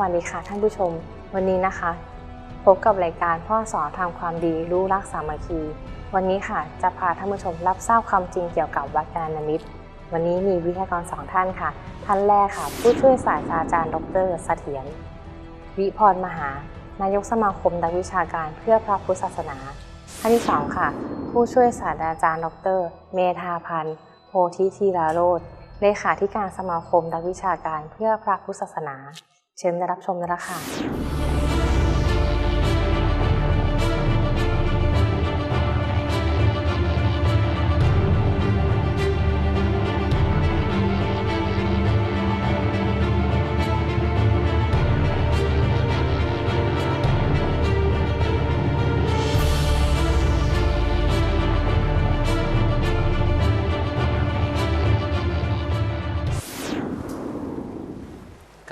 วัสดีค่ะท่านผู้ชม วันนี้นะคะ พบกับรายการพ่อสอนทำความดีรู้รักสามัคคี วันนี้ค่ะจะพาท่านผู้ชมรับทราบความจริงเกี่ยวกับวัดกาลมิตร วันนี้มีวิทยากรสองท่านค่ะ ท่านแรกค่ะ ผู้ช่วยศาสตราจารย์ ดรเสถียรวิพรมหา นายกสมาคมนักวิชาการเพื่อพระพุทธศาสนาท่านที่สองค่ะ ผู้ช่วยศาสตราจารย์ ดร เมธาพันธ์โพธิธีราโรธเลขาธิการสมาคมนักวิชาการเพื่อพระพุทธศาสนา เชิญได้รับชมได้แล้วค่ะ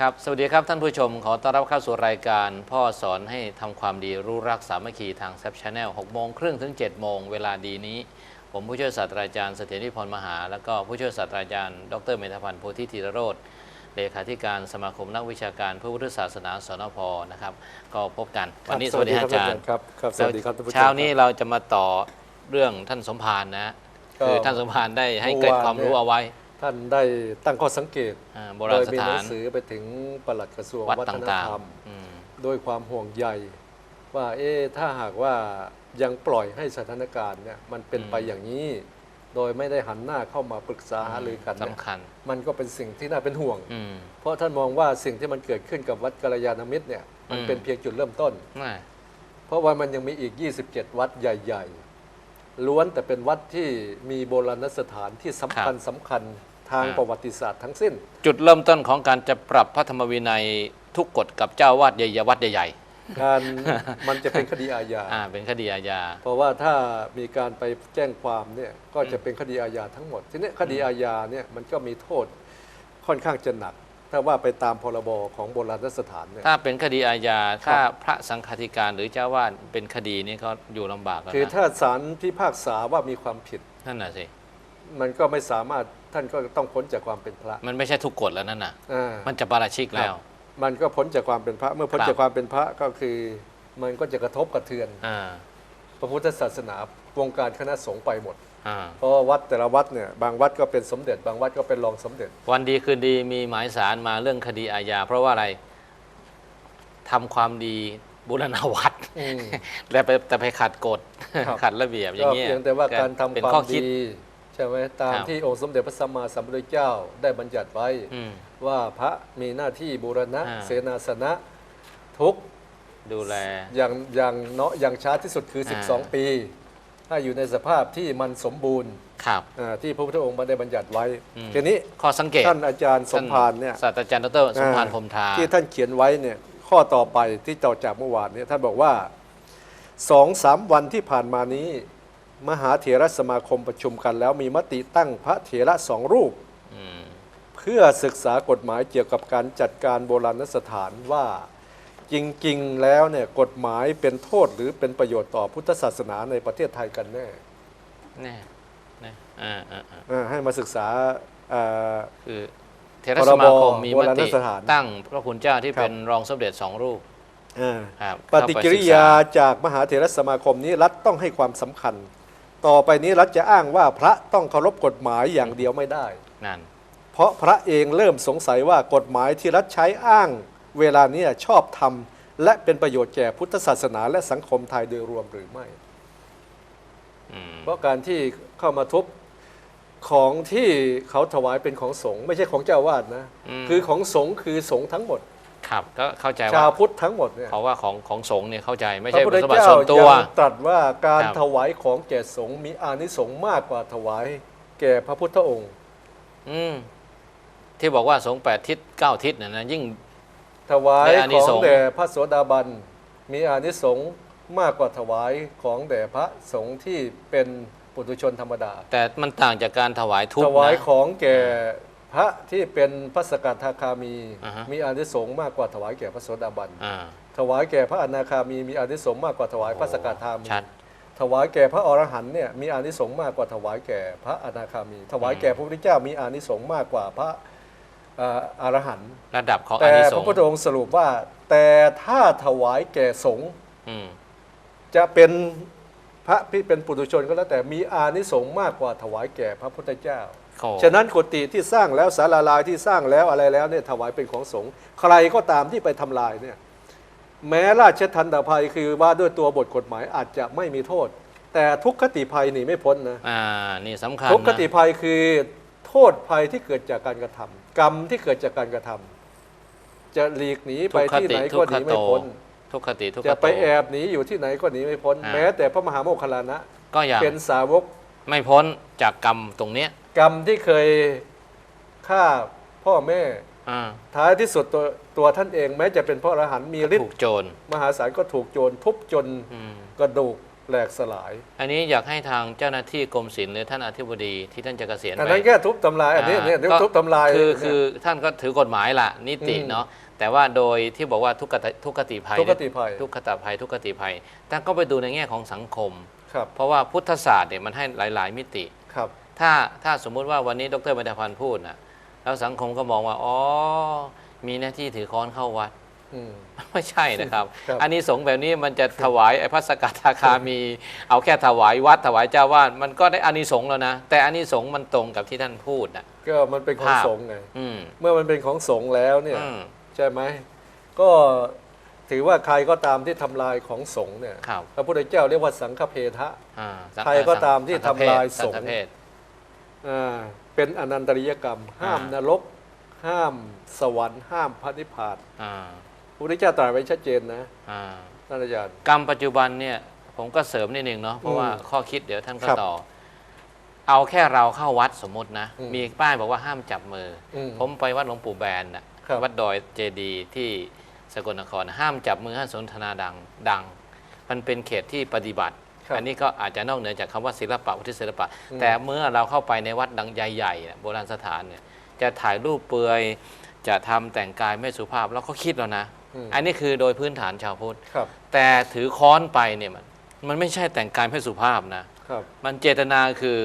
ครับสวัสดีครับท่านผู้ชม ขอต้อนรับเข้าสู่รายการ พ่อสอนให้ทำความดีรู้รักสามัคคีทางแซปชาแนล6โมงครึ่งถึง7โมงเวลาดีนี้ ผมผู้ช่วยศาสตราจารย์เสถียรนิพนธ์มหา แล้วก็ผู้ช่วยศาสตราจารย์ ดรเมธพันธ์โพธิธีรโรธเลขาธิการสมาคมนักวิชาการเพื่อพุทธศาสนาสนพนะครับก็พบกันวันนี้สวัสดีครับอาจารย์ครับครับสวัสดีครับท่านผู้ชมเช้านี้ครับเราจะมาต่อเรื่องท่านสมภารนะก็คือท่านสมภารได้ให้เกร็ดความรู้เอาไว้ ท่านได้ตั้งข้อสังเกตอ่าโบโดราณยสมีหถานันงสือไปถึงปลัดกระทรวงวัดวัฒตน่างธรรมๆอืมโดยความห่วงใยว่าเอ๊ะถ้าหากว่ายังปล่อยให้สถานการณ์เนี่ยมันเป็นอืมไปอย่างนี้ โดยไม่ได้หันหน้าเข้ามาปรึกษาหารือกันเนี่ยสำคัญ มันก็เป็นสิ่งที่น่าเป็นห่วงอืมเพราะท่านมองว่าสิ่งที่มันเกิดขึ้นกับวัดกัลยาณมิตรเนี่ยมันอืมเป็นเพียงจุดเริ่มต้นน่าเพราะว่ามันยังมีอีก 27 วัดใหญ่ ๆ ล้วนแต่เป็นวัดที่มีโบราณสถานที่สำคัญสำคัญ ทางประวัติศาสตร์ทั้งสิ้น จุดเริ่มต้นของการจะปรับพระธรรมวินัยทุกกฎกับเจ้าวาดใหญ่ๆวัดใหญ่การมันจะเป็นคดีอาญาๆอ่าเป็นคดีอาญา เพราะว่าถ้ามีการไปแจ้งความเนี่ยก็จะเป็นคดีอาญาทั้งหมด ทีนี้คดีอาญาเนี่ยมันก็มีโทษค่อนข้างจะหนัก ถ้าว่าไปตามพรบของโบราณสถานเนี่ยถ้าเป็นคดีอาญาครับถ้าพระสังฆาธิการหรือเจ้าวาดเป็นคดีนี้เขาอยู่ลำบากแล้วคือนะถ้าศาลพิพากษาว่ามีความผิดนั่นน่ะสิมันก็ไม่สามารถ ท่านก็ต้องพ้นจากความเป็นพระมันไม่ใช่ทุกกฎแล้วนั่นน่ะ อ่ามันจะปาราชิกแล้ว มันก็พ้นจากความเป็นพระ เมื่อพ้นครับ จากความเป็นพระก็คือ มันก็จะกระทบกระเทือน อ่าพระพุทธศาสนาวงการคณะสงฆ์ไปหมด อ่าเพราะว่าวัดแต่ละวัดเนี่ยบางวัดก็เป็นสมเด็จ บางวัดก็เป็นรองสมเด็จ วันดีคืนดีมีหมายสารมาเรื่องคดีอาญาเพราะว่าอะไรทำความดีบุรณวัดอืมแล้วไปแต่ไปขัดกฎครับ ขัดระเบียบอก็ย่างเงี้ยเพียงแต่ว่าการทำเป็นความข้อคิด ดีใช่ไหมตามครับที่องค์สมเด็จพระสัมมาสัมพุทธเจ้าได้บัญญัติไว้ อืมว่าพระมีหน้าที่บูรณะอ่า เสนาสนะทุกข์ดูแล อย่างอย่างเนาะอย่างช้าที่สุดคือ อ่า 12 ปีให้อยู่ในสภาพที่มันสมบูรณ์ครับ อ่าที่พระพุทธองค์มาได้บัญญัติไว้อืม ทีนี้ข้อสังเกตท่านอาจารย์สมภารเนี่ยศาสตราจารย์ดรสมภารพรหมทา ที่ท่านเขียนไว้เนี่ยข้อต่อไปที่ต่อจากเมื่อวานเนี่ยท่านบอกว่าสองสามวันที่ผ่านมานี้ มหาเถรสมาคมประชุมกันแล้วมีมติตั้งพระเถระสองรูปอืมเพื่อศึกษากฎหมายเกี่ยวกับการจัดการโบราณสถานว่าจริงๆ แล้วเนี่ยกฎหมายเป็นโทษหรือเป็นประโยชน์ต่อพุทธศาสนาในประเทศไทยกันแน่แน่แน่อ่าอ่าอ่าอ่าให้มาศึกษาอ่าคือเทรสมาคมมีโบมราณติสถานตั้งพระคุณเจ้าที่ครับเป็นรองสมเด็จสองรูปอ่าครับปฏิกิริยาจากมหาเถรสมาคมนี้รัฐต้องให้ความสำคัญ ต่อไปนี้รัฐจะอ้างว่าพระต้องเคารพกฎหมายอย่างเดียวไม่ได้ นั่น เพราะพระเองเริ่มสงสัยว่ากฎหมายที่รัฐใช้อ้าง เวลาเนี้ชอบทำและเป็นประโยชน์แก่พุทธศาสนาและสังคมไทยโดยรวมหรือไม่อืมเพราะการที่เข้ามาทุบของที่เขาถวายเป็นของสงฆ์ไม่ใช่ของเจ้าวาดนะมคือของสงฆ์คือสงฆ์ทั้งหมด ครับก็เข้าใจชาว่าวพุทธทั้งหมดเนี่ยเขาว่าของของสงฆ์เนี่ยเข้าใจไม่พใช่ระพุทธสมบัติเจ้าส่วนตัว ยังตรัสว่าการครับ ถวายของแก่สงฆ์มีอานิสงส์มากกว่าถวายแก่พระพุทธองค์ อืมที่บอกว่าสงฆ์แปดทิศเก้าทิศน่ะนะยิ่ง ถวายในอานิขอสงงส์ แด่พระโสดาบันมีอานิสงส์มากกว่าถวายของแด่พระสงฆ์ที่เป็นปุถุชนธรรมดา แต่มันต่างจากการถวายทุกถข์วายนะ ของแก่ พระที่เป็นพระสกทาคามี อ่าฮะ มีอานิสงส์มากกว่าถวายแก่พระโสดาบัน อ่าถวายแก่พระอนาคามีมีอานิสงส์มากกว่าถวายพระสกทามี ชัด ถวายแก่พระอรหันต์เนี่ยมีอานิสงส์มากกว่าถวายแก่พระอนาคามี ถวายแก่พระพุทธเจ้ามีอานิสงส์มากกว่าพระเอ่ออรหันต์ระดับของอาแต่นิสพระงพุทธส์องค์สรุปว่า แต่ถ้าถวายแก่สงฆ์อืมจะเป็นพระที่เป็นปุถุชนก็แล้วแต่มีอานิสงส์มากกว่าถวายแก่พระพุทธเจ้าโอ้ ฉะนั้นกุฏิที่สร้างแล้วศาลาลายที่สร้างแล้วอะไรแล้วเนี่ยถวายเป็นของสงฆ์ใครก็ตามที่ไปทำลายเนี่ยแม้ราชทันตภัยคือว่าด้วยตัวบทกฎหมายอาจจะไม่มีโทษ แต่ทุกขติภัยหนีไม่พ้นนะอ่านี่สำคัญทุกขตินะภัยคือโทษภัยที่เกิดจากการกระทำกรรมที่เกิดจากการกระทำจะหลีกหนีไปที่ไหนก็หนีไม่พ้นทุกขติทุกขจะโตไปแอบหนีอยู่ที่ไหนก็หนีไม่พ้นอ่าแม้แต่พระมหาโมคคัลลานะก็ยังเป็นสาวกไม่พ้นจากกรรมตรงเนี้ย กรรมที่เคยฆ่าพ่อแม่ อ่าท้ายที่สุดตัวตัวท่านเองแม้จะเป็นพระอรหันต์มีฤทถูกธิ์โจรมหาศาลก็ถูกโจรทุบจนอืมกระดูกแหลกสลายอันนี้อยากให้ทางเจ้าหน้าที่กรมศิลป์หรือท่านอธิบดีที่ท่านจะเกษียณอันไปนั้นแค่ทุบทำลายอันนี้อ่าเนี่ยก็ทุบทำลายคือเนี่ยคือท่านก็ถือกฎหมายล่ะ นิติอืมเนาะแต่ว่าโดยที่บอกว่าทุกขติทุกขติภัยทุกขติภัยทุกขติภัย ทุกขติภัยท่านก็ไปดูในแง่ของสังคม ครับเพราะว่าพุทธศาสตร์เนี่ยมันให้หลาย ๆ มิติ ครับ ถ้าถ้าสมมุติว่าวันนี้ดรบรรดาพันธ์พูดนะแล้วสังคมก็มองว่าอ๋อมีหน้าที่ถือค้อนเข้าวัดอืมไม่ใช่นะครับครับอันนี้สงส์แบบนี้มันจะถวายไอ้พระสกทาคามี เอาแค่ถวายวัดถวายเจ้าวาดมันก็ได้อานิสงส์แล้วนะ แต่อานิสงส์มันตรงกับที่ท่านพูดนะก็มันเป็นของภาพสงฆ์ไงอืมเมื่อมันเป็นของสงฆ์แล้วเนี่ยอืมใช่ไหมก็ถือว่าใครก็ตามที่ทำลายของสงฆ์เนี่ยครับพระพุทธเจ้าเรียกว่าสังฆเพทะอ่าสังใครก็ตามที่สังฆเพศทำลายสัสงงฆ์ฆ เพศอ่าเป็นอนันตริยกรรม ห้ามอ่านนรก ห้ามสวรรค์ ห้ามพระนิพพานอ่าพระพุทธเจ้าตรัสไว้ชัดเจนนะอ่าท่านอาจารย์กรรมปัจจุบันเนี่ยผมก็เสริมนิดนึงเนาะเพราะว่าอืมข้อคิดเดี๋ยวท่านก็ครับต่อ เอาแค่เราเข้าวัดสมมตินะอืมมีป้ายบอกว่าห้ามจับมือออืมผมไปวัดหลวงปู่แบนน่ะครับวัดดอยเจดีย์ที่สกลนครห้ามจับมือห้ามสนทนาดังดัง มันเป็นเขตที่ปฏิบัติ ครับอันนี้ก็อาจจะนอกเหนือจากคำว่าศิลปะวุฒิศิลปะ อืม แต่เมื่อเราเข้าไปในวัดดังใหญ่ๆเนี่ยโบราณสถานเนี่ยจะถ่ายรูปเปลือย จะทำแต่งกายไม่สุภาพเราก็คิดแล้วนะอืมอันนี้คือโดยพื้นฐานชาวพุทธ ครับแต่ถือค้อนไปเนี่ยมันมันไม่ใช่แต่งกายไม่สุภาพนะ ครับ มันเจตนาคือ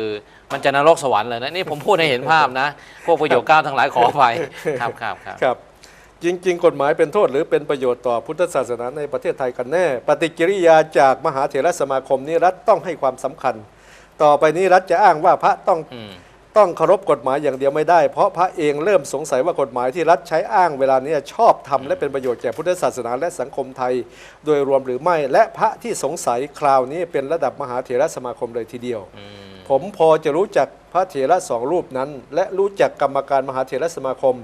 มันจะนรกสวรรค์เลยนะ นี่ผมพูดให้เห็นภาพนะ พวกประโยคเก้าทั้งหลายขอไปครับครับครับ ครับ จริง ๆ กฎหมายเป็นโทษหรือเป็นประโยชน์ต่อพุทธศาสนาในประเทศไทยกันแน่ ปฏิกิริยาจากมหาเถรสมาคมนี้รัฐต้องให้ความสำคัญ ต่อไปนี้รัฐจะอ้างว่าพระต้องอืมต้องเคารพกฎหมายอย่างเดียวไม่ได้ เพราะพระเองเริ่มสงสัยว่ากฎหมายที่รัฐใช้อ้างเวลานี้ชอบทำและเป็นประโยชน์แก่พุทธศาสนาและสังคมไทย โดยรวมหรือไม่ และพระที่สงสัยคราวนี้เป็นระดับมหาเถรสมาคมเลยทีเดียวอืมผมพอจะรู้จักพระเถระสองรูปนั้น และรู้จักกรรมการมหาเถรสมาคม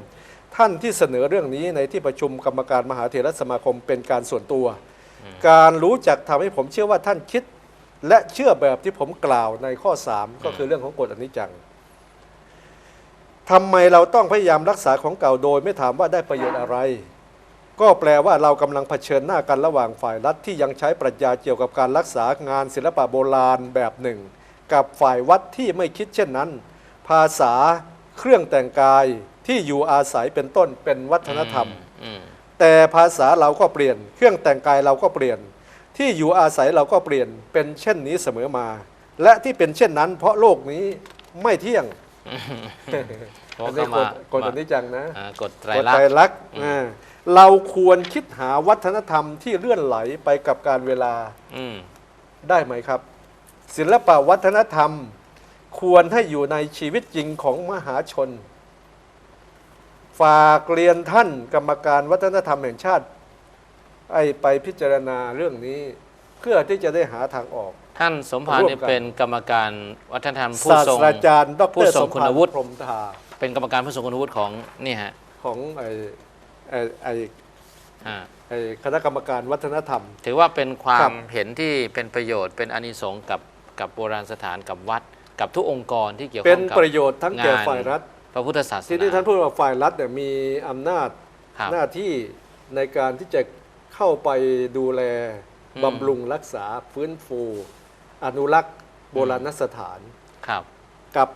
ท่านที่เสนอเรื่องนี้ในที่ประชุมกรรมการมหาเถรสมาคมเป็นการส่วนตัว การรู้จักทำให้ผมเชื่อว่าท่านคิด และเชื่อแบบที่ผมกล่าวในข้อ 3 ก็คือเรื่องของกฎอนิจจังทำไมเราต้องพยายามรักษาของเก่าโดย ไม่ถามว่าได้ประโยชน์อะไร ก็แปลว่าเรากำลังเผชิญหน้ากันระหว่างฝ่ายรัฐที่ยังใช้ปรัชญาเกี่ยวกับการรักษางานศิลปะโบราณแบบหนึ่ง กับฝ่ายวัดที่ไม่คิดเช่นนั้น ภาษาเครื่องแต่งกาย ที่อยู่อาศัยเป็นต้นเป็นวัฒนธรรมอืมแต่ภาษาเราก็เปลี่ยน เครื่องแต่งกายเราก็เปลี่ยน ที่อยู่อาศัยเราก็เปลี่ยนเป็นเช่นนี้เสมอมา และที่เป็นเช่นนั้น เพราะโลกนี้ไม่เที่ยงเพราะอันก็นี้กมาฎกฎอนิจจังนะอ่ากฎไตรกฎลักไตรษณ์ลักษณ์อ่าเราควรคิดหาวัฒนธรรมที่เลื่อนไหลไปกับการเวลาอืมได้ไหมครับ ศิลปะวัฒนธรรม ควรให้อยู่ในชีวิตจริงของมหาชน ฝากเรียนท่านกรรมการวัฒนธรรมแห่งชาติไอ้ไปพิจารณาเรื่องนี้ เพื่อที่จะได้หาทางออก ท่านสมภารร่วมเนี่ยกันเป็นกรรมการวัฒนธรรมผู้ศาสทรง ตราจารย์ดผู้รทสรงมคุภาณรวุฒิพรหมทาเป็นกรรมการผู้ทรงคุณวุฒิของนี่ฮะของไอ้ไอ้ไอ้อ่าไอ้คณะกรรมการวัฒนธรรม ถือว่าเป็นควาครัมบ เห็นที่เป็นประโยชน์เป็นอานิสงส์กับกับโบราณสถานกับวัด กับทุกองค์กรที่เกี่ยวเป็ข้อนงกับ ประโยชน์ทั้งแก่งาน ฝ่ายรัฐ พระพุทธศาสนา ที่ที่ท่านพูดว่าฝ่ายรัฐเนี่ยมีอำนาจครับหน้าที่ในการที่จะเข้าไปดูแลอืมบำรุงรักษาฟื้นฟู อนุรักษ์โบราณสถานครับกับ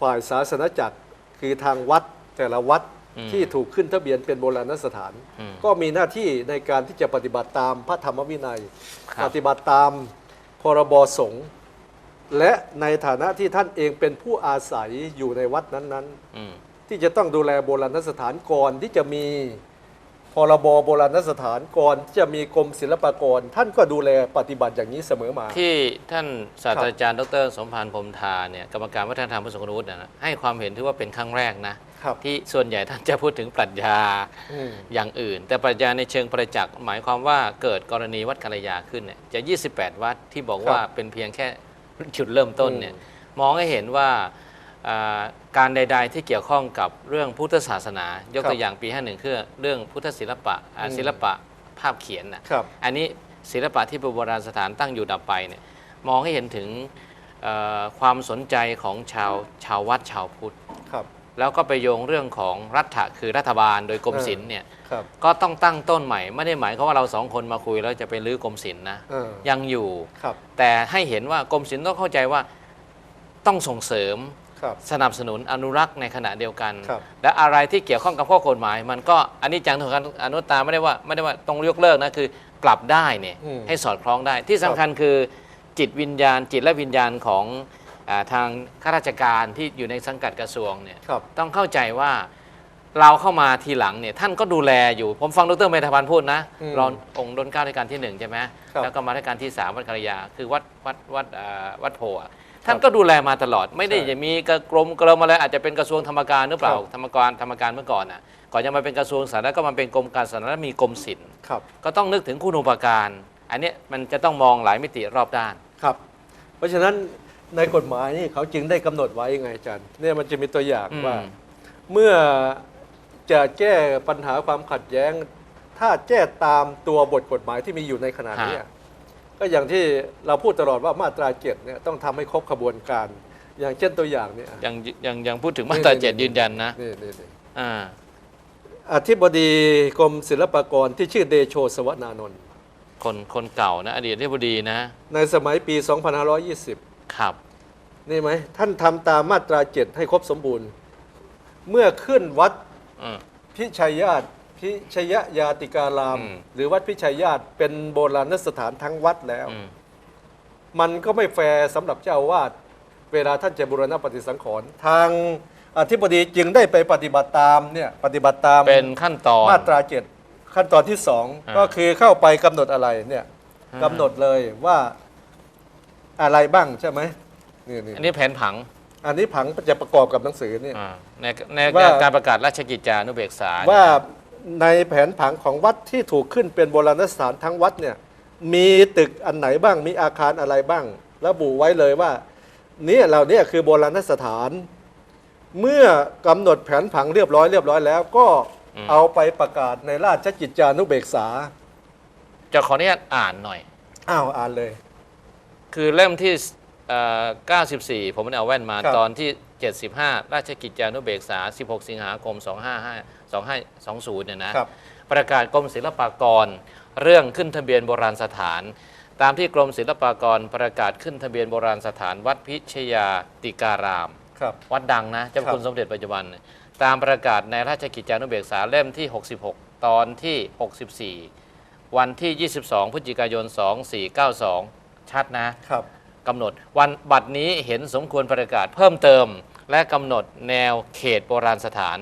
ฝ่ายศาสนจักรคือทางวัดแต่ละวัดอืมที่ถูกขึ้นทะเบียนเป็นโบราณสถานอืมก็มีหน้าที่ในการที่จะปฏิบัติตามพระธรรมวินัยครับปฏิบัติตามพรบสงฆ์ และในฐานะที่ท่านเองเป็นผู้อาศัยอยู่ในวัดนั้นอืมๆที่จะต้องดูแลโบราณสถานก่อนที่จะมีพรบโบราณสถานก่อนที่จะมีกรมศิลปากร ท่านก็ดูแลปฏิบัติอย่างนี้เสมอมา ที่ท่านศาสตราจารย์ดร สมพันธ์พรหมทาเนี่ยกรรมการวัฒนธรรมผู้ทรงคุณวุฒินะให้ความเห็นที่ว่าเป็นครั้งแรกนะครับที่ส่วนใหญ่ท่านจะพูดถึงปรัชญาอืมอย่างอื่น แต่ปรัชญาในเชิงประจักษ์หมายความว่าเกิดกรณีวัดกัลยาขึ้นเนี่ยจะ 28 วัดที่บอกว่าเป็นเพียงแค่ จุดเริ่มต้นเนี่ยมองให้เห็นว่าอ่าการใด ๆ ที่เกี่ยวข้องกับเรื่องพุทธศาสนา ยกตัวอย่างปี 51 คือเรื่องพุทธศิลปะอ่าศิลปะภาพเขียนน่ะครับอันนี้ศิลปะที่เป็นโบราณสถานตั้งอยู่ดับไปเนี่ยมองให้เห็นถึงเอ่อความสนใจของชาวชาววัดชาวพุทธครับ แล้วก็ไปโยงเรื่องของรัฐะคือรัฐบาลโดยกรมศิลป์เนี่ยครับ ก็ต้องตั้งต้นใหม่ ไม่ได้หมายความว่าเราสองคนมาคุยแล้วจะไปรื้อกรมศิลป์นะเออ ยังอยู่ ครับ แต่ให้เห็นว่ากรมศิลป์ต้องเข้าใจว่าต้องส่งเสริม ครับ สนับสนุนอนุรักษ์ในขณะเดียวกัน ครับ และอะไรที่เกี่ยวข้องกับข้อกฎหมาย มันก็อันนี้จังถึงการอนุตาไม่ได้ว่าไม่ได้ว่าต้องยกเลิกนะคือปรับได้เนี่ยอืมให้สอดคล้องได้ที่สำคัญคือจิตวิญญาณ จิตและวิญญาณของอา ทางข้าราชการที่อยู่ในสังกัดกระทรวงเนี่ยครับ ต้องเข้าใจว่าเราเข้ามาทีหลังเนี่ยท่านก็ดูแลอยู่ ผมฟังดรเมธพันธ์พูดนะอืมรอนองค์ดนเกล้าในการที่หนึ่งใช่ไหมครับแล้วก็มาในการที่สามวัดกัลยา คือวัดวัดวัดอ่าวัดโพธิ์อะท่านก็ดูแลมาตลอด ไม่ได้ใช่จะมีกระกรมกรมอะไรอาจจะเป็นกระทรวงธรรมการหรือเปล่าครับ ธรรมการธรรมการเมื่อก่อนอะก่อนจะมาเป็นกระทรวงสาธารณสุขก็มาเป็นกรมการศาสนาและมีกรมศิลป์ครับ ก็ต้องนึกถึงคุณอุปการ อันเนี้ยมันจะต้องมองหลายมิติรอบด้าน ครับ เพราะฉะนั้น ในกฎหมายนี่เขาจึงได้กำหนดไว้ยังไงอาจารย์เนี่ยมันจะมีตัวอย่างอืมว่าเมื่อจะแก้ปัญหาความขัดแย้ง ถ้าแก้ตามตัวบทกฎหมายที่มีอยู่ในขณะนี้ ฮะ ก็อย่างที่เราพูดตลอดว่ามาตราเจ็ดเนี่ยต้องทำให้ครบขบวนการ อย่างเช่นตัวอย่างเนี่ย ยังยังยังพูดถึงมาตราเจ็ดยืนยันนะนี่นี่นี่อ่า อธิบดีกรมศิลปากรที่ชื่อเดโชสวนานนท์คนคนเก่านะ อดีตที่บดีนะ ในสมัยปี 2520 ครับ นี่ไหมท่านทำตามมาตราเจ็ดให้ครบสมบูรณ์ เมื่อขึ้นวัดอืม พิชัยญาติพิชยยาติการาม อืม หรือวัดพิชัยญาติเป็นโบราณสถานทั้งวัดแล้ว อืม มันก็ไม่แฟร์สำหรับเจ้าอาวาดเวลาท่านจะบูรณปฏิสังขรณ์ทางอธิบดีจึงได้ไปปฏิบัติตามเนี่ยปฏิบัติตาม เป็นขั้นตอน มาตราเจ็ดขั้นตอนที่สองอ่าก็คือเข้าไปกำหนดอะไรเนี่ยอ่ากำหนดเลยว่า อะไรบ้างใช่ไหมนี่นี่อันนี้แผนผังอันนี้ผังจะประกอบกับหนังสือเนี่ย อ่าในในว่า การประกาศราชกิจจานุเบกษาว่าเนี่ยในแผนผังของวัดที่ถูกขึ้นเป็นโบราณสถานทั้งวัดเนี่ยมีตึกอันไหนบ้างมีอาคารอะไรบ้าง ระบุไว้เลยว่าเนี่ยเราเนี่ยคือโบราณสถาน เมื่อกำหนดแผนผังเรียบร้อยเรียบร้อยแล้วก็เอาไปประกาศในราชกิจจานุเบกษาจะขออนุญาตอ่านหน่อย อ้าวอ่านเลย คือเล่มที่เอ่อ94 ผมไม่ได้เอาแว่นมาครับ ตอนที่ 75 ราชกิจจานุเบกษา 16 สิงหาคม255 2520 เนี่ยนะ ครับ ประกาศกรมศิลปากร เรื่องขึ้นทะเบียนโบราณสถาน ตามที่กรมศิลปากรประกาศขึ้นทะเบียนโบราณสถาน วัดพิชยาติการาม ครับ วัดดังนะเจ้าพระคุณครับ สมเด็จปัจจุบันเนี่ยตามประกาศในราชกิจจานุเบกษาเล่มที่ 66 ตอนที่ 64 วันที่ 22 พฤศจิกายน 2492 ชัดนะครับกำหนดวันบัดนี้เห็นสมควรประกาศเพิ่มเติม และกำหนดแนวเขตโบราณสถาน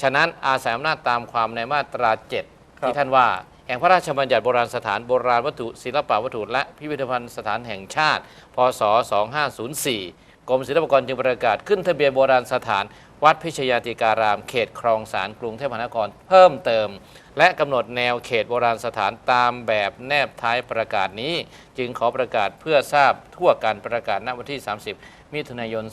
ฉะนั้นอาศัยอำนาจตามความในมาตรา7ครับที่ท่านว่า แห่งพระราชบัญญัติโบราณสถานโบราณวัตถุศิลปวัตถุและพิพิธภัณฑ์สถานแห่งชาติ พศ 2504 กรมศิลปากรจึงประกาศขึ้นทะเบียนโบราณสถาน วัดพิชยาติการาม เขตคลองสารกรุงเทพมหานครเพิ่มเติม และกำหนดแนวเขตโบราณสถานตามแบบแนบท้ายประกาศนี้ จึงขอประกาศเพื่อทราบทั่วการประกาศณวันที่ 30 มิถุนายน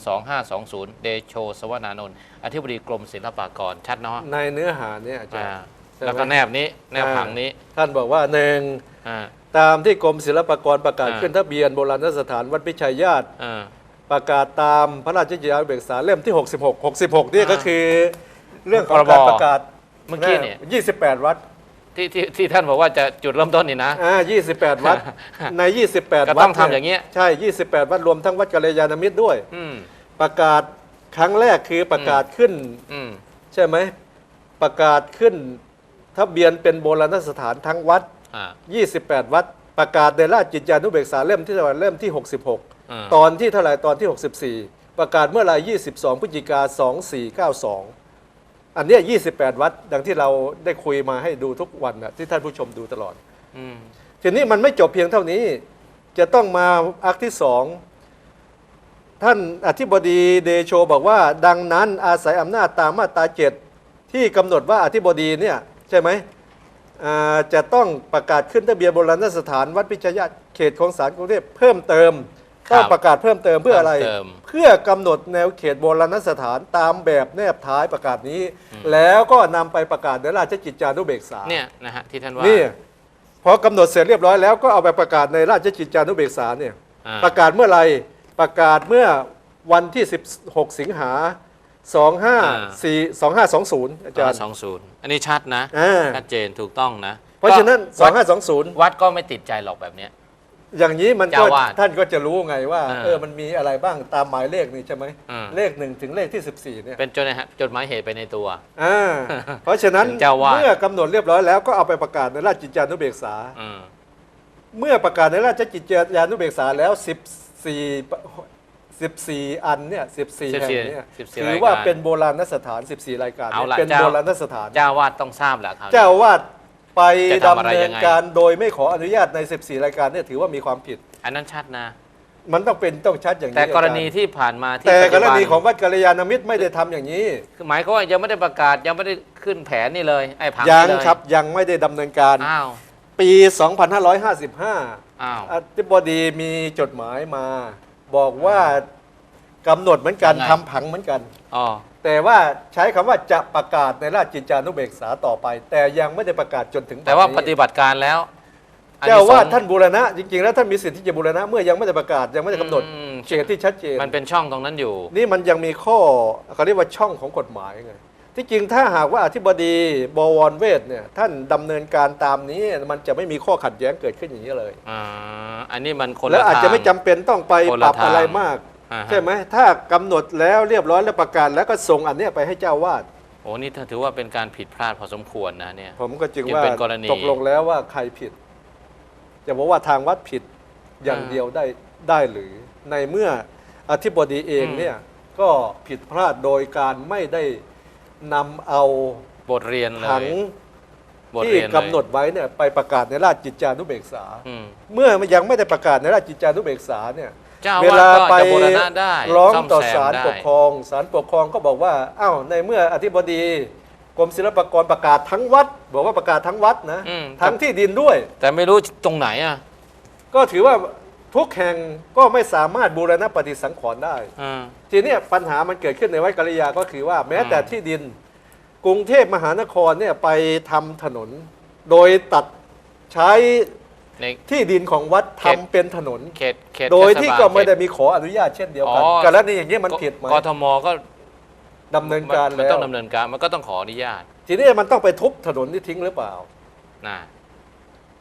2520 เดโชสวนานนท์อธิบดีกรมศิลปากรชัดเนาะในเนื้อหาเนี่ยอาจารอ่าย์ใช่ไหมแล้วก็แนบนี้แนบผังนี้ ท่านบอกว่าหนึ่งอ่าตามที่กรมศิลปากรประกาศอ่าขึ้นทะเบียนโบราณสถานวัดพิชัยญาติอ่าประกาศตามพระราชกิจจานุเบกษาเล่มที่ 66 66นี่อ่าก็คือเรื่องของพรบการประกาศ เมื่อกี้เนี่ย28วัดที่ที่ที่ท่านบอกว่าจะจุดเริ่มต้นนี่นะอ่า28วัดใน28ก็วัดต้องทำอย่างเงี้ยใช่28วัดรวมทั้งวัดกัลยาณมิตรด้วยอืมประกาศครั้งแรกคือประกาศขึ้นอืมใช่ไหมประกาศขึ้นทะเบียนเป็นโบราณสถานทั้งวัดอ่า28 วัด ประกาศในราชกิจจานุเบกษาเล่มที่เท่าไหร่เล่มที่ 66อ่าตอนที่เท่าไหร่ตอนที่ 64 ประกาศเมื่อไหร่22 พฤศจิกา 2492 อันเนี้ย28 วัดดังที่เราได้คุยมาให้ดูทุกวันนะที่ท่านผู้ชมดูตลอด อืม ทีนี้มันไม่จบเพียงเท่านี้ จะต้องมาอักที่สองท่านอธิบดีเดโชบอกว่า ดังนั้นอาศัยอำนาจตามมาตราเจ็ดที่กำหนดว่าอธิบดีเนี่ยใช่ไหมอ่าจะต้องประกาศขึ้นทะเบียนโบราณสถานวัดพิชยะเขตของสารกรุงเทพเพิ่มเติม ต้องประกาศเพิ่มเติมเพื่ออะไร เพิ่มเติมเพื่อกำหนดแนวเขตโบราณสถานตามแบบแนบท้ายประกาศนี้ แล้วก็นำไปประกาศในราชกิจจานุเบกษาเนี่ยนะฮะที่ท่านว่านี่พอกำหนดเสร็จเรียบร้อยแล้วก็เอาไปประกาศในราชกิจจานุเบกษาเนี่ยอ่าประกาศเมื่อไหร่ประกาศเมื่อวันที่ 16 สิงหา25 4 2520 อาจารย์สองศูนย์อันนี้ชัดนะอ่าชัดเจนถูกต้องนะ เพราะฉะนั้นก็วัด2520 วัดก็ไม่ติดใจหรอกแบบเนี้ย อย่างนี้มันก็เจ้าวาดท่านก็จะรู้ไงว่าอ่าเออมันมีอะไรบ้างตามหมายเลขนี่ใช่ไหมอ่าเลขหนึ่งถึงเลขที่ 14เนี่ยเป็นจดนะฮะจดหมายเหตุไปในตัว อ่าเพราะฉะนั้นถึงเจ้าวาด เมื่อกำหนดเรียบร้อยแล้วก็เอาไปประกาศในราชกิจจานุเบกษา อืมเมื่อประกาศในราชกิจจานุเบกษาแล้ว 14 14 อันเนี่ย14แห่งเนี่ย14ถือว่าเป็นโบราณสถาน 14 รายการเอาเนี่ยละเป็นเจ้า โบราณสถาน เจ้าวาดต้องทราบแหละครับ เจ้าอาวาด ไปจะทำดำอะไรเนิยันงไง การโดยไม่ขออนุญาตใน 14 รายการเนี่ยถือว่ามีความผิด อันนั้นชัดนะ มันต้องเป็นต้องชัดอย่างนี้แต่กรณีอาจาย์ที่ผ่านมาที่แต่กปัจรจุบันณีของวัดกัลยาณมิตรไม่ได้ทำอย่างนี้ คือหมายก็ว่ายังไม่ได้ประกาศยังไม่ได้ขึ้นแผนนี่เลยไอ้ผังยังนี่เลยครับยังไม่ได้ดำเนินการ อ้าวปี 2555 อ้าวอธิบดีมีจดหมายมา บอกว่ากำหนดเหมือนกันยังไงทำผังเหมือนกัน อ๋อแต่ว่าใช้คำว่าจะประกาศในราชกิจจานุเบกษาต่อไป แต่ยังไม่ได้ประกาศจนถึงแต่ว่านี้ ปฏิบัติการแล้วอันเจ้านี้ว่าสงท่านบูรณะจริงๆ แล้วท่านมีสิทธิ์ที่จะบูรณะเมื่อยังไม่ได้ประกาศยังไม่ได้กำหนดอืม เขตที่ชัดเจนมันเป็นช่องตรงนั้นอยู่ นี่มันยังมีข้อเขาเรียกว่าช่องของกฎหมายไงที่จริงถ้าหากว่าอธิบดีบวรเวทเนี่ยท่านดำเนินการตามนี้มันจะไม่มีข้อขัดแย้งเกิดขึ้นอย่างนี้เลย อ่า อันนี้มันคนแล้วละอาจจะทางไม่จำเป็นต้องไปคนปละรับทาง อะไรมากอ่าฮะ ใช่ไหมถ้ากำหนดแล้วเรียบร้อยแล้วประกาศแล้วก็ส่งอันเนี้ยไปให้เจ้าวาดโอ้นี่ถือว่าเป็นการผิดพลาดพอสมควรนะเนี่ยผมก็จึงจึงว่าเป็นกรณีตกลงแล้วว่าใครผิด จะบอกว่าทางวัดผิดอย่างอ่าเดียวได้ได้หรือในเมื่ออธิบดีเองอืมเนี่ยก็ผิดพลาดโดยการไม่ได้นำเอาบทเรียนเลผังยบทที่เรียนเลยกำหนดไว้เนี่ยไปประกาศในราชกิจจานุเบกษาอืมเมื่อมันยังไม่ได้ประกาศในราชกิจจานุเบกษาเนี่ย เจ้าเวว่าลาก็ไปจะบูรณะได้ร้องซ่อมต่อแซมศาลได้ ปกครองศาลปกครองก็บอกว่าอ้าวในเมื่ออธิบดีกรมศิลปากรประกาศทั้งวัด บอกว่าประกาศทั้งวัดนะอืม ทั้งที่ดินด้วย แต่ไม่รู้ตรงไหนอะก็ถือว่าทุกแห่งก็ไม่สามารถบูรณะปฏิสังขรณ์ได้ อ่า ทีเนี้ยปัญหามันเกิดขึ้นในวัดกัลยาก็คือว่าแม้แต่อืมที่ดินกรุงเทพมหานครเนี่ยไปทำถนน โดยตัดใช้ ใน ที่ดินของวัดทำเขตเป็นถนน เขตเขตโดยที่เทศบาลก็ไม่ได้เขตมีขออนุญาตเช่นเดียวกันอ๋อกรณีอย่างนี้ยมันผิดไหมกทมก็ดำเนินการมันแล้วต้องดำเนินการมันก็ต้องขออนุญาตทีนี้มันต้องไปทุบถนนที่ทิ้งหรือเปล่า นะ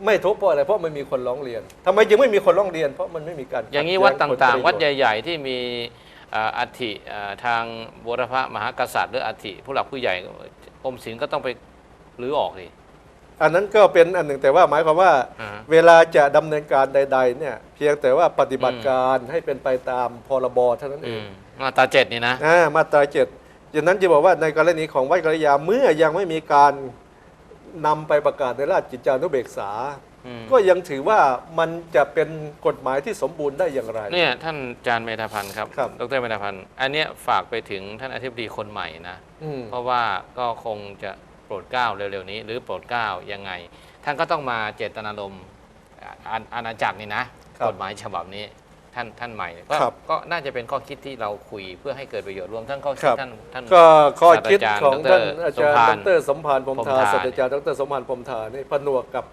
ไม่ทุบเพราะอะไรเพราะมันมีคนร้องเรียนทำไมยังไม่มีคนร้องเรียน เพราะมันไม่มีการอย่างนี้ขัวัดแย้ต่างผลประโยชน์ๆวัดใหญ่ ๆ ที่มีเอ่ออัฐิเอ่อทางบุรพมหากษัตริย์ หรืออัฐิผู้หลักผู้ใหญ่กรมศิลป์ก็ต้องไปรื้อออกดิ อันนั้นก็เป็นอันหนึ่งแต่ว่าหมายความว่า อ่า เวลาจะดำเนินการใด ๆ เนี่ย เพียงแต่ว่าปฏิบัติการให้เป็นไปตามพรบเท่านั้นเออืง มมาตราเจ็ดนี่นะ อ่ามาตราเจ็ดดังนั้นจะบอกว่าในกรณีของวัดกัลยาเมื่อยังไม่มีการนำไปประกาศในราชกิจจานุเบกษา อืม ก็ยังถือว่ามันจะเป็นกฎหมายที่สมบูรณ์ได้อย่างไร เนี่ยท่านอาจารย์เมธาพันธ์ครับ ครับ ดรเมธาพันธ์ อันเนี้ยฝากไปถึงท่านอธิบดีคนใหม่นะ อืมเพราะว่าก็คงจะ โปรดเกล้าเร็วๆนี้ หรือโปรดเกล้ายังไง ท่านก็ต้องมาเจตนารมณ์อ่าอาณาจักรนี่นะครับกฎหมายฉบับนี้ท่านท่านใหม่ก็ครับก็น่าจะเป็นข้อคิดที่เราคุยเพื่อให้เกิดประโยชน์รวมทั้งข้อคิคดรับ ท่านท่าน ก็ข้อคิดศาสตราจารย์ของท่านดรอาจารย์สมภารดรสมภารพรหมพรหมทาทาศาสตราจารย์ดรสมภารพรหมทานี่ผนวกกับ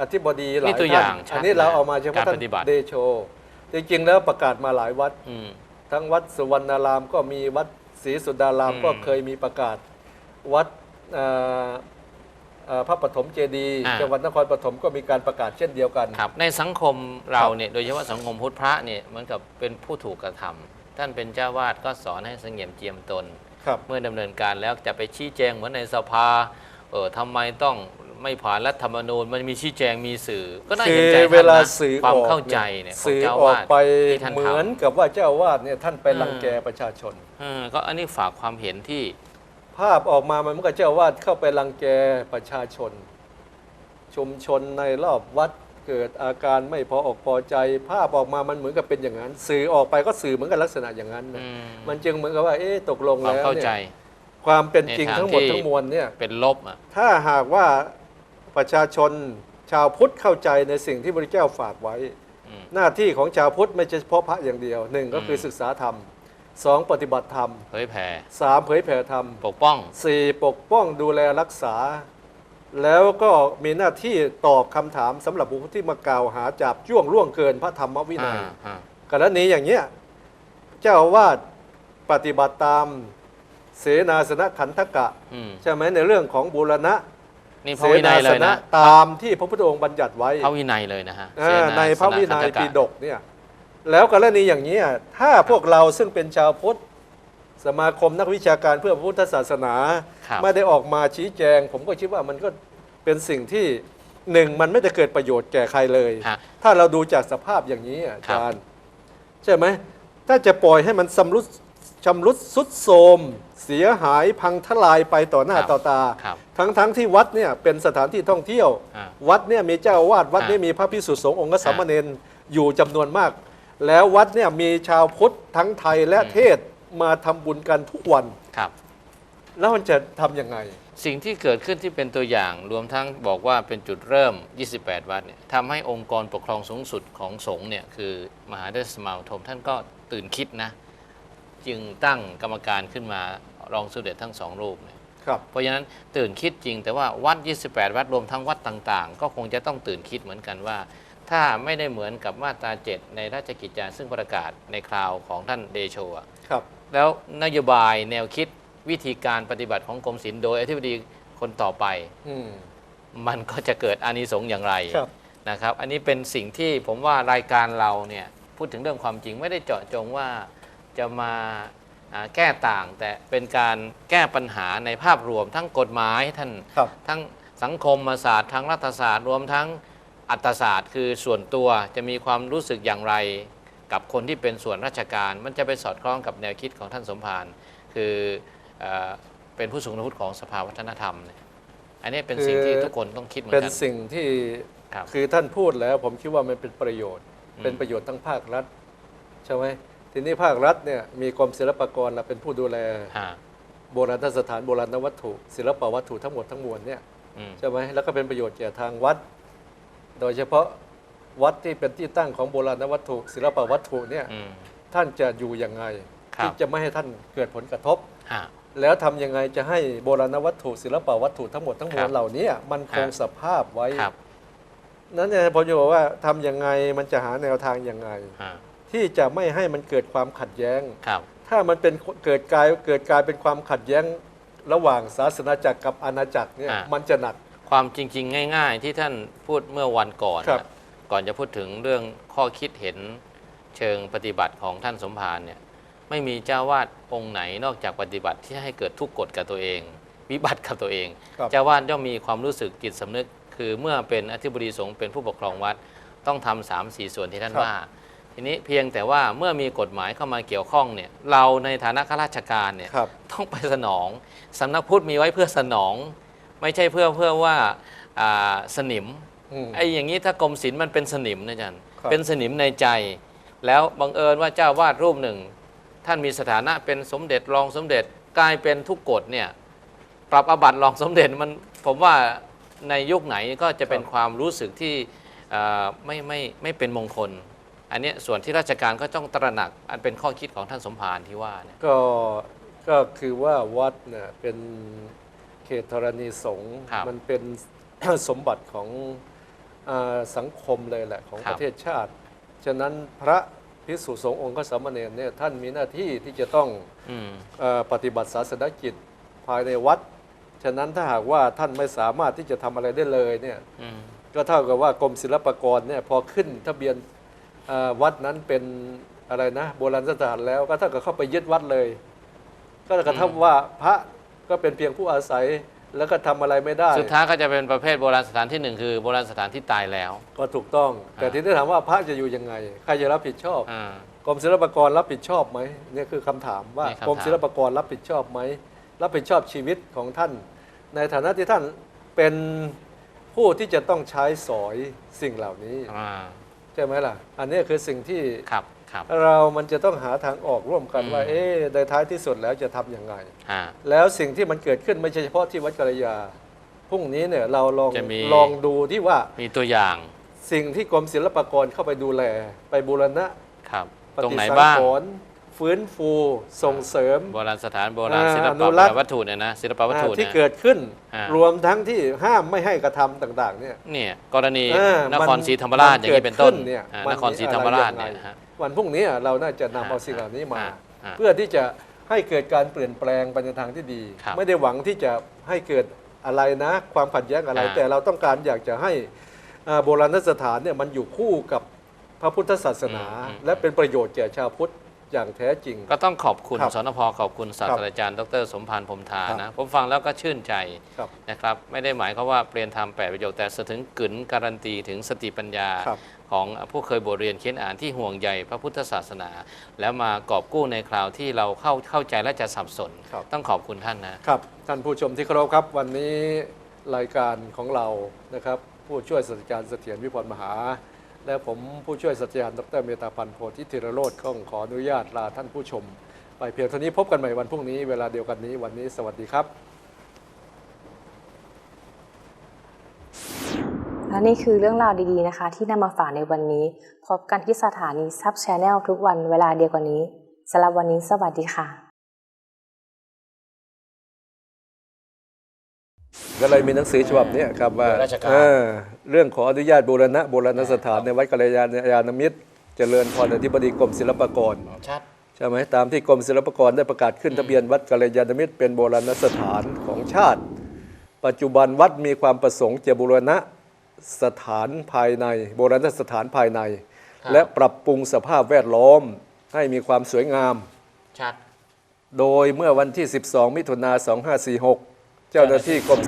อธิบดีหลายนี่ตัวอท่าย่างนชัดอันนี้เรานะเอามาเฉพาะการท่านปฏิบัติ เดโช จริงๆแล้วประกาศมาหลายวัด อืม ทั้งวัดสุวรรณารามก็มีวัดศรีสุดารามอืมก็เคยมีประกาศ วัดเอ่อเอ่อ พระปฐมเจดีย์อ่าจังหวัดนครปฐมก็มีการประกาศเช่นเดียวกันครับในสังคมเราเนี่ยโดยเฉพาะสังคมพุทธพระเนี่ยเหมือนกับเป็นผู้ถูกกระทำท่านเป็นเจ้าวาดก็สอนให้สงเงียมเจียมตนครับเมื่อดำเนินการแล้วจะไปชี้แจงเหมือนในสภาเออทำไมต้องไม่ผ่านรัฐธรรมนูญมันมีชี้แจงมีสื่อ ก็น่าคืเห็นอใจเวท่านลานะสื่อความออกเข้าใจเนี่ยของสื่อเจ้าออกวาดไปที่ท่านเหมือนทำกับว่าเจ้าอาวาดเนี่ยท่านไปอืมรังแกประชาชนเออก็อันนี้ฝากความเห็นที่ ภภาพออกมามันเหมือนกับเจ้าอาวาดเข้าไปรังแกประชาชน ชุมชนในรอบวัดเกิดอาการไม่พออกพอใจ ภาพออกมามันเหมือนกับเป็นอย่างนั้น สื่อออกไปก็สื่อเหมือนกับลักษณะอย่างนั้นนะอืมมันจึงเหมือนกับว่าเอ๊ะตกลงความแล้วเข้าใจเนี่ยความเป็นจริงในทางทั้งหมดที่ทั้งมวลเนี่ยเป็นลบอะถ้าหากว่าประชาชนชาวพุทธเข้าใจในสิ่งที่พระพุทธเจ้าฝากไว้อืมหน้าที่ของชาวพุทธไม่ใช่เฉพาะพระอย่างเดียวหนึ่งก็คืออมศึกษาธรรม สองปฏิบัติธรรม เผยแผ่สามเผยแผ่ธรรม ปกป้องสี่ปกป้องดูแลรักษา แล้วก็มีหน้าที่ตอบคำถามสำหรับบุคคลที่มากล่าวหาจับจ้วงล่วงเกินพระธรรมวินัยอ่าอ่ากรณีอย่างเนี้ยเจ้าอาวาดปฏิบัติตามเสนาสนะขันธกะ อืม ใช่ไหมในเรื่องของบูรณะนี่พเสระวินันายเลสยนะนะ ตามที่พระพุทธองค์บัญญัติไว้พระวินัยเลยนะฮะอ่าเสนาในพระวินัยสขันธกะปิฎกเนี่ย แล้วกรณีอย่างนี้ยถ้าพวกเราซึ่งเป็นชาวพุทธสมาคมนักวิชาการเพื่อพระพุทธศาสนาครับไม่ได้ออกมาชี้แจง ผมก็คิดว่ามันก็เป็นสิ่งที่หนึ่งมันไม่ได้เกิดประโยชน์แก่ใครเลยฮะถ้าเราดูจากสภาพอย่างนี้อาครับจารย์ใช่ไหมถ้าจะปล่อยให้มันสำรุดชำรุดสุดโทรมเสียหายพังทลายไปต่อหน้าต่อตาครับทั้งทั้งที่วัดเนี่ยเป็นสถานที่ท่องเที่ยวอ่าวัดเนี่ยมีเจ้าอาวาดวัดอ่าเนี่ยมีพระพิสุสงฆ์องค์สามเณรอยู่จำนวนมาก แล้ววัดเนี่ยมีชาวพุทธทั้งไทยและเทศมาทำบุญกันทุกวัน ครับ แล้วมันจะทำยังไง สิ่งที่เกิดขึ้นที่เป็นตัวอย่างรวมทั้งบอกว่าเป็นจุดเริ่ม 28 วัดเนี่ยทำให้องค์กรปกครองสูงสุดของสงฆ์เนี่ยคือมหาเดชสมาคมท่านก็ตื่นคิดนะ จึงตั้งกรรมการขึ้นมารองสมเด็จทั้งสองรูปเนี่ย ครับ เพราะฉะนั้นตื่นคิดจริงแต่ว่าวัด 28 วัดรวมทั้งวัดต่างๆ ก็คงจะต้องตื่นคิดเหมือนกันว่า ถ้าไม่ได้เหมือนกับมาตรา7ในราชกิจจาซึ่งประกาศในคราวของท่านเดโชอะครับ แล้วนโยบายแนวคิดวิธีการปฏิบัติของกรมศิลป์โดยอธิบดีคนต่อไปอืมมันก็จะเกิดอานิสงส์อย่างไรครับ นะครับ อันนี้เป็นสิ่งที่ผมว่ารายการเราเนี่ยพูดถึงเรื่องความจริงไม่ได้เจาะจงว่าจะมาอ่าแก้ต่าง แต่เป็นการแก้ปัญหาในภาพรวมทั้งกฎหมายท่าน ครับ ทั้งสังคมศาสตร์ทั้งรัฐศาสตร์รวมทั้ง อัตศาสตร์ คือส่วนตัวจะมีความรู้สึกอย่างไร กับคนที่เป็นส่วนราชการ มันจะไปสอดคล้องกับแนวคิดของท่านสมภารคือเอ่อเป็นผู้สูงอาวุธของสภาวัฒนธรรมเนี่ยอันนี้เป็นสิ่งที่ทุกคนต้องคิดเหมือเป็นนกัน สิ่งที่ครับคือท่านพูดแล้ว ผมคิดว่ามันเป็นประโยชน์ อืม เป็นประโยชน์ทั้งภาครัฐใช่ไหมทีนี้ภาครัฐเนี่ยมีกรมศิลปากรเราเป็นผู้ดูแล ฮะโบราณสถานโบราณวัตถุ ศิลปวัตถุทั้งหมดทั้งมวลเนี่ยอืม ใช่ไหมแล้วก็เป็นประโยชน์แก่ทางวัด โดยเฉพาะวัดที่เป็นที่ตั้งของโบราณวัตถุ ศิลปวัตถุเนี่ยอืม ท่านจะอยู่ยังไงครับ ที่จะไม่ให้ท่านเกิดผลกระทบ ฮะ แล้วทำยังไงจะให้โบราณวัตถุ ศิลปวัตถุทั้งหมดทั้งมวครัลบ เหล่านี้มันคงฮะสภาพไว้ ครับนั้นเนี่ยผมจะบอกว่าทำยังไงมันจะหาแนวทางยังไง ฮะที่จะไม่ให้มันเกิดความขัดแย้ง ครับ ถ้ามันเป็นเกิดกลายเกิดกลายเป็นความขัดแย้งระหว่างศาสนาจักรกับอาณาจักรเนี่ยอะมันจะหนัก ความจริง ๆ ง่าย ๆ ที่ท่านพูดเมื่อวันก่อนครับนะก่อนจะพูดถึงเรื่องข้อคิดเห็นเชิงปฏิบัติของท่านสมภารเนี่ยไม่มีเจ้าวาดองค์ไหนนอกจากปฏิบัติที่ให้เกิดทุกข์กฎกับตัวเอง วิบัติกับตัวเอง ครับ เจ้าวาดย่อมมีความรู้สึกจิตสำนึก คือเมื่อเป็นอธิบดีสงฆ์เป็นผู้ปกครองวัดต้องทำสามสี่ส่วนที่ท่านว่า ทีนี้เพียงแต่ว่าเมื่อมีกฎหมายเข้ามาเกี่ยวข้องเนี่ยเราในฐานะข้าราชการเนี่ย ครับ ต้องไปสนอง สำนักพุทธมีไว้เพื่อสนอง ไม่ใช่เพื่อเพื่อว่าอ่าสนิมอืมไอ้อย่างนี้ถ้ากรมศิลป์มันเป็นสนิมนะอาจารย์ครับเป็นสนิมในใจ แล้วบังเอิญว่าเจ้าวาดรูปหนึ่ง ท่านมีสถานะเป็นสมเด็จรองสมเด็จกลายเป็นทุกกฎเนี่ยปรับอาบัติรองสมเด็จมันผมว่าในยุคไหนก็จะเป็นความรู้สึกที่เอ่อไม่ไม่ไม่เป็นมงคล อันเนี้ยส่วนที่ราชการก็ต้องตระหนัก อันเป็นข้อคิดของท่านสมภารที่ว่าเนี่ยก็ก็คือว่าวัดเนี่ยเป็นเขตธรณีสงฆ์ครับ มันเป็น สมบัติของอาสังคมเลยแหละของครัปบระเทศชาติ ฉะนั้นพระพิสุสงฆ์องค์ก็สามเณรเนี่ยท่านมีหน้าที่ที่จะต้อง อืม เออปฏิบัติศาสนกิจภายในวัด ฉะนั้นถ้าหากว่าท่านไม่สามารถที่จะทำอะไรได้เลยเนี่ย อืม ก็เท่ากับว่ากรมศิลปากรเนี่ยพอขึ้นทะเบียนเอ่อวัดนั้นเป็นอะไรนะ โบราณสถานแล้วก็เท่ากับเข้าไปยึดวัดเลย ก็กระทั่งว่าพระ ก็เป็นเพียงผู้อาศัยแล้วก็ทำอะไรไม่ได้ สุดท้ายก็จะเป็นประเภทโบราณสถานที่หนึ่งคือโบราณสถานที่ตายแล้ว ก็ถูกต้อง แต่อ่าทีนี้ถามว่าพระจะอยู่ยังไง ใครจะรับผิดชอบอ่ากรมศิลปากรรับผิดชอบไหมเนี่ยคือคำถามว่านี่คำถามกรมศิลปากรรับผิดชอบไหมรับผิดชอบชีวิตของท่าน ในฐานะที่ท่านเป็นผู้ที่จะต้องใช้สอยสิ่งเหล่านี้อ่าใช่ไหมล่ะ อันนี้คือสิ่งที่ครับครับ เรามันจะต้องหาทางออกร่วมกันอืมว่า เอ๊ะในท้ายที่สุดแล้วจะทำยังไงอ่าแล้วสิ่งที่มันเกิดขึ้นไม่ใช่เฉพาะที่วัดกัลยาพรุ่งนี้เนี่ยเราลองจะมีลองดูที่ว่ามีตัวอย่าง สิ่งที่กรมศิลปากรเข้าไปดูแลไปบูรณะครับปตรงฏิไหนสังบ้างขรณ์ ฟื้นฟูส่งเสริม โบราณสถานโบราณอ่าศิลอนุปะรักษ์วัตถุเนี่ยนะศิลปะวัตถุอ่าที่เนี่ยเกิดขึ้นอ่ารวมทั้งที่ห้ามไม่ให้กระทำต่าง ๆ เนี่ยเนี่ยกรณีอ่านครศรีธรรมราชมัอย่างนี้เป็นต้นกิดขึ้เนี่ยอ่าวันครศรีธรรมราชเนี่ยอะไรงไงฮะวันพรุ่งนี้เราน่าจะนำอ่าเอาสิ่งเหล่านี้มาอ่าอ่าเพื่อที่จะให้เกิดการเปลี่ยนแปลงไปในทางที่ดีครับไม่ได้หวังที่จะให้เกิดอะไรนะ ความขัดแย้งอะไรอ่าแต่เราต้องการอยากจะให้อ่าโบราณสถานเนี่ยมันอยู่คู่กับพระพุทธศาสนา และเป็นประโยชน์แก่ชาวพุทธ อย่างแท้จริง ก็ต้องขอบคุณครับสนพขอบคุณศาสตราจารย์ดรสมพันธ์พรหมทาครับนะผมฟังแล้วก็ชื่นใจครับนะครับ ไม่ได้หมายความว่าเปลี่ยนธรรมแปดประโยคแต่สะถึงกึนการันตีถึงสติปัญญา ครับ ของผู้เคยบทเรียนเขียนอ่านที่ห่วงใยพระพุทธศาสนา แล้วมากอบกู้ในคราวที่เราเข้าเข้าใจและจะสับสน ครับ ต้องขอบคุณท่านนะ ครับ ท่านผู้ชมที่เคารพครับ วันนี้รายการของเรานะครับ ผู้ช่วยศาสตราจารย์เสถียรวิพรมหา และผมผู้ช่วยศาสตราจารย์ดรเมตาพันธ์โพธิธิรโรธก็ขออนุญาตลาท่านผู้ชม ไปเพียงเท่านี้พบกันใหม่วันพรุ่งนี้เวลาเดียวกันนี้วันนี้สวัสดีครับ และนี่คือเรื่องราวดีๆนะคะ ที่นำมาฝากในวันนี้ พบกันที่สถานีซับช n แนลทุกวันเวลาเดียวกันนี้สำหรับวันนี้สวัสดีค่ะ ก็เลยมีหนังสือฉบับเนี้ครับว่าราชการเออเรื่องขออนุญาตบูรณะโบราณสถานในวัดกัลยาณมิตร เจริญพรอธิบดีกรมศิลปากรชัดใช่ไหมตามที่กรมศิลปากรได้ประกาศขึ้นทะเบียนวัดกัลยาณมิตร เป็นโบราณสถานของชาติ ปัจจุบันวัดมีความประสงค์จะบูรณะสถานภายใน โบราณสถานภายในครับและปรับปรุงสภาพแวดล้อมให้มีความสวยงามชัดโดยเมื่อวันที่ 12 มิถุนา2546 เจ้าหน้าที่กรม